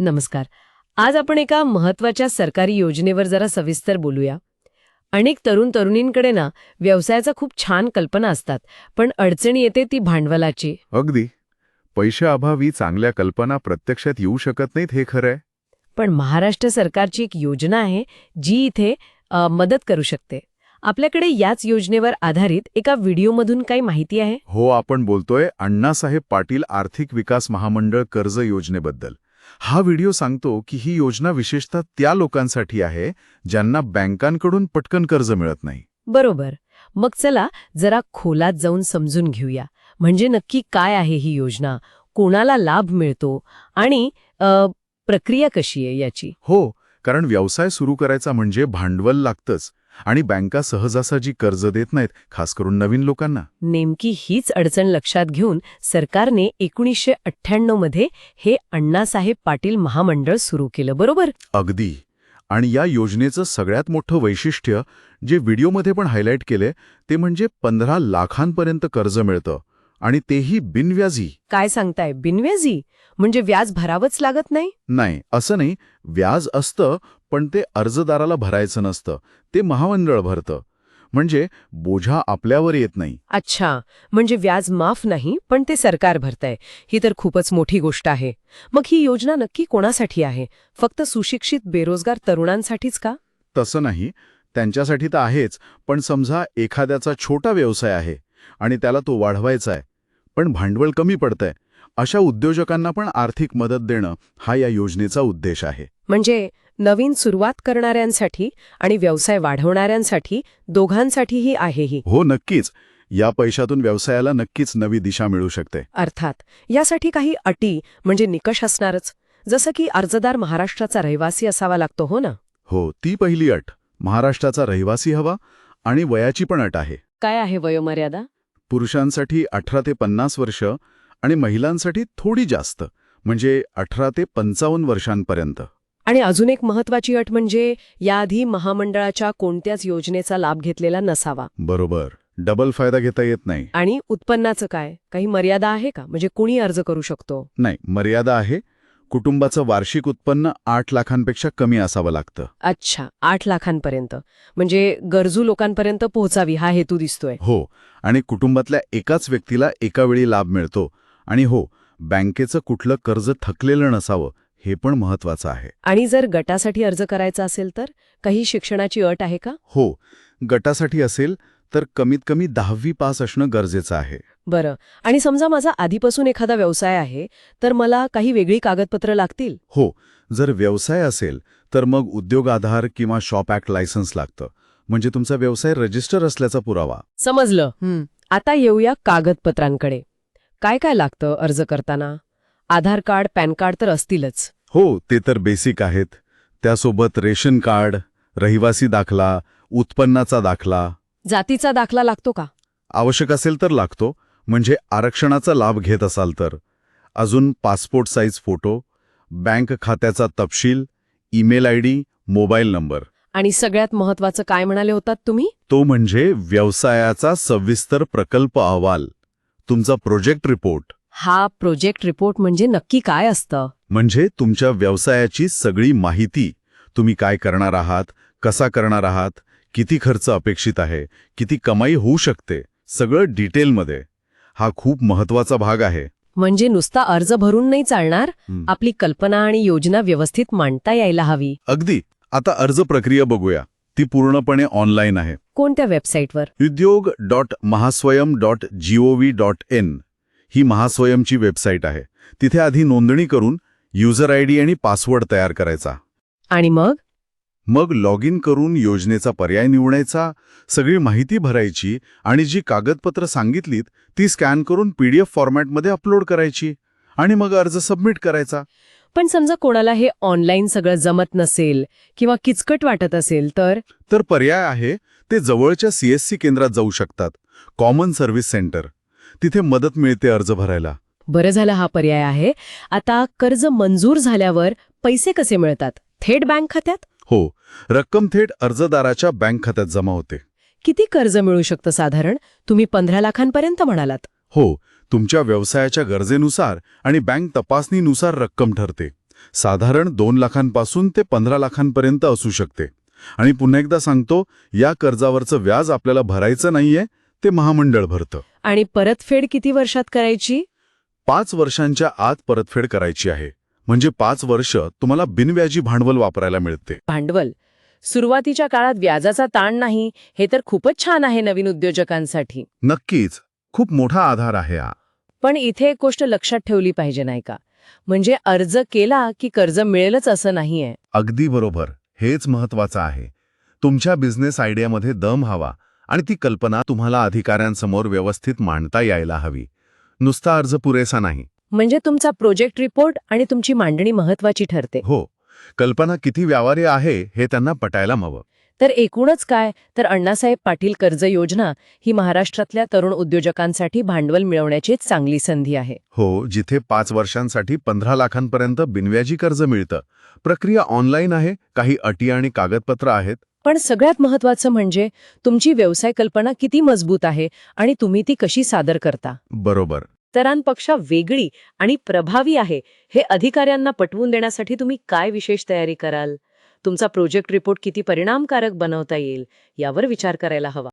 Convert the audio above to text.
नमस्कार. आज आपण एका महत्त्वाच्या सरकारी योजनेवर जरा सविस्तर बोलूया. अनेक तरुण तरुणींकडे ना व्यवसायाचा खूप छान कल्पना असतात पण अडचणी येते ती भांडवलाची. अगदी. पैशाअभावी चांगल्या कल्पना प्रत्यक्षात येऊ शकत नाहीत हे खरंय. पण महाराष्ट्र सरकारची एक योजना आहे जी इथे अ, मदत करू शकते. आपल्याकडे याच योजनेवर आधारित एका व्हिडिओमधून काही माहिती आहे? हो आपण बोलतोय अण्णासाहेब पाटील आर्थिक विकास महामंडळ कर्ज योजनेबद्दल. हा व्हिडिओ सांगतो की ही योजना विशेषतः त्या लोकांसाठी आहे ज्यांना बँकांकडून पटकन कर्ज मिळत नाही. बरोबर. मग चला जरा खोलात जाऊन समजून घेऊया. म्हणजे नक्की काय आहे ही योजना? कोणाला लाभ मिळतो? आणि प्रक्रिया कशी आहे याची? हो कारण व्यवसाय सुरू करायचा म्हणजे भांडवल लागतंच आणि बँका सहजासहजी कर्ज देत नाहीत खास करून नवीन लोकांना. नेमकी हीच अडचण लक्षात घेऊन सरकारने एकोणीसशे अठ्ठ्याण्णवमध्ये हे अण्णासाहेब पाटील महामंडळ सुरू केलं बरोबर? अगदी. आणि या योजनेचं सगळ्यात मोठं वैशिष्ट्य जे व्हिडिओमध्ये पण हायलाईट केले ते म्हणजे पंधरा लाखांपर्यंत कर्ज मिळतं. आणि तेही बिनव्याजी. काय सांगताय? बिनव्याजी? म्हणजे व्याज भरावंच लागत नाही? नाही असं नाही. व्याज असतं पण ते अर्जदाराला भरायचं नसतं. ते महामंडळ भरतं. म्हणजे बोझा आपल्यावर येत नाही. अच्छा. म्हणजे व्याज माफ नाही पण ते सरकार भरतंय. ही तर खूपच मोठी गोष्ट आहे. मग ही योजना नक्की कोणासाठी आहे? फक्त सुशिक्षित बेरोजगार तरुणांसाठीच का? तसं नाही. त्यांच्यासाठी तर आहेच पण समजा एखाद्याचा छोटा व्यवसाय आहे आणि त्याला तो वाढवायचा आहे पण भांडवल कमी पडतंय. अशा उद्योजकांना पण आर्थिक मदत देणं हा या योजनेचा उद्देश आहे. म्हणजे नवीन सुरुवात करणाऱ्यांसाठी आणि व्यवसाय वाढवणाऱ्यांसाठी दोघांसाठीही आहे ही. हो नक्कीच. या पैशातून व्यवसायाला नक्कीच नवी दिशा मिळू शकते. अर्थात यासाठी काही अटी म्हणजे निकष असणारच. जसं की अर्जदार महाराष्ट्राचा रहिवासी असावा लागतो हो ना? हो ती पहिली अट. महाराष्ट्राचा रहिवासी हवा आणि वयाची पण अट आहे. काय आहे वयोमर्यादा? पुरुषांसाठी अठरा ते पन्नास वर्ष आणि महिलांसाठी थोडी जास्त म्हणजे अठरा ते पंचावन्न वर्षांपर्यंत. आणि अजून एक महत्वाची अट म्हणजे याआधी महामंडळाच्या कोणत्याच योजनेचा लाभ घेतलेला नसावा. बरोबर. डबल फायदा घेता येत नाही. आणि उत्पन्नाचं काय? काही मर्यादा आहे का? म्हणजे कुणी अर्ज करू शकतो? नाही मर्यादा आहे कुटुंबाचं वार्षिक उत्पन्न आठ लाखांपेक्षा कमी असावं लागतं. अच्छा आठ लाखांपर्यंत. म्हणजे गरजू लोकांपर्यंत पोहोचावी हा हेतू दिसतोय. हो आणि कुटुंबातल्या एकाच व्यक्तीला एका वेळी लाभ मिळतो. आणि हो बँकेचं कुठलं कर्ज थकलेलं नसावं हे पण महत्वाचं आहे. आणि जर गटासाठी अर्ज करायचा असेल तर काही शिक्षणाची अट आहे का? हो गटासाठी असेल तर कमीत कमी दहावी पास असणं गरजेचं आहे. बरं. आणि समजा माझा आधीपासून एखादा व्यवसाय आहे तर मला काही वेगळी कागदपत्र लागतील? हो. जर व्यवसाय असेल तर मग उद्योग आधार किंवा शॉप ॲक्ट लायसन्स लागतं. म्हणजे तुमचा व्यवसाय रजिस्टर असल्याचा पुरावा. समजलं. आता येऊया कागदपत्रांकडे. काय काय लागतं अर्ज करताना? आधार कार्ड पॅन कार्ड तर असतीलच. हो ते तर बेसिक आहेत. त्यासोबत रेशन कार्ड रहिवासी दाखला उत्पन्नाचा दाखला जातीचा दाखला लागतो का? आवश्यक असेल तर लागतो म्हणजे आरक्षणाचा लाभ घेत असाल तर. अजून पासपोर्ट साईज फोटो बँक खात्याचा तपशील email I D mobile number. आणि सगळ्यात महत्वाचं काय म्हणाले होतात तुम्ही? तो म्हणजे व्यवसायाचा सविस्तर प्रकल्प अहवाल तुमचा प्रोजेक्ट रिपोर्ट. हा प्रोजेक्ट रिपोर्ट म्हणजे नक्की काय असतं? म्हणजे तुमच्या व्यवसायाची सगळी माहिती तुम्ही काय करणार आहात कसा करणार आहात किती खर्च अपेक्षित आहे किती कमाई होऊ शकते सगळं डिटेलमध्ये. हा खूप महत्त्वाचा भाग आहे. म्हणजे नुसता अर्ज भरून नाही चालणार. आपली कल्पना आणि योजना व्यवस्थित मांडता यायला हवी. अगदी. आता अर्ज प्रक्रिया बघूया. ती पूर्णपणे ऑनलाईन आहे. कोणत्या वेबसाईटवर? Udyog dot Mahaswayam dot GOV dot in ही महास्वयमची वेबसाईट आहे. तिथे आधी नोंदणी करून युजर आय डी आणि पासवर्ड तयार करायचा. आणि मग? मग लॉग इन करून योजनेचा पर्याय निवडायचा सगळी माहिती भरायची आणि जी कागदपत्र सांगितलीत ती स्कॅन करून पीडीएफ फॉर्मॅटमध्ये अपलोड करायची आणि मग अर्ज सबमिट करायचा. पण समजा कोणाला हे ऑनलाईन सगळं जमत नसेल किंवा किचकट वाटत असेल तर? तर पर्याय आहे ते जवळच्या सीएससी केंद्रात जाऊ शकतात कॉमन सर्व्हिस सेंटर. तिथे मदत मिळते अर्ज भरायला. बरं झालं हा पर्याय आहे. आता कर्ज मंजूर झाल्यावर पैसे कसे मिळतात? थेट बँक खात्यात? हो रक्कम थेट अर्जदाराच्या बँक खात्यात जमा होते. किती कर्ज मिळू शकतं साधारण? तुम्ही पंधरा लाखांपर्यंत म्हणालात. हो तुमच्या व्यवसायाच्या गरजेनुसार आणि बँक तपासणीनुसार रक्कम ठरते. साधारण दोन लाखांपासून ते पंधरा लाखांपर्यंत असू शकते. आणि पुन्हा एकदा सांगतो या कर्जावरचं व्याज आपल्याला भरायचं नाहीये ते महामंडळ भरतं. आणि परतफेड किती वर्षात करायची? पाच वर्षांच्या आत परतफेड करायची आहे. म्हणजे पाच वर्ष तुम्हाला बिनव्याजी भांडवल वापरायला मिळते. भांडवल? सुरुवातीच्या काळात व्याजाचा ताण नाही हे तर खूपच छान आहे नवीन उद्योजकांसाठी. नक्कीच खूप मोठा आधार आहे हा. पण इथे एक गोष्ट लक्षात ठेवली पाहिजे नाही का? म्हणजे अर्ज केला की कर्ज मिळेलच असं नाहीये. अगदी बरोबर हेच महत्वाचं आहे. तुमच्या बिझनेस आयडियामध्ये दम हवा आणि ती कल्पना तुम्हाला अधिकाऱ्यांसमोर व्यवस्थित मांडता यायला हवी. नुसता अर्ज पुरेसा नाही. म्हणजे तुमचा प्रोजेक्ट रिपोर्ट आणि तुमची मांडणी महत्वाची ठरते. हो. कल्पना किती व्यावारी आहे हे त्यांना पटायला हवं. तर एकूणच काय? तर अण्णासाहेब पाटील कर्ज योजना ही महाराष्ट्रातल्या तरुण उद्योजकांसाठी भांडवल मिळवण्याची चांगली संधी आहे. हो जिथे पाच वर्षांसाठी पंधरा लाखांपर्यंत बिनव्याजी कर्ज मिळतं. प्रक्रिया ऑनलाईन आहे काही अटी आणि कागदपत्र आहेत. पण सगळ्यात महत्वाचं म्हणजे तुमची व्यवसाय कल्पना किती मजबूत आहे आणि तुम्ही ती कशी सादर करता? बरोबर. इतरांपेक्षा वेगळी आणि प्रभावी आहे हे अधिकाऱ्यांना पटवून देण्यासाठी तुम्ही काय विशेष तयारी कराल? तुमचा प्रोजेक्ट रिपोर्ट किती परिणामकारक बनवता येईल यावर विचार करायला हवा.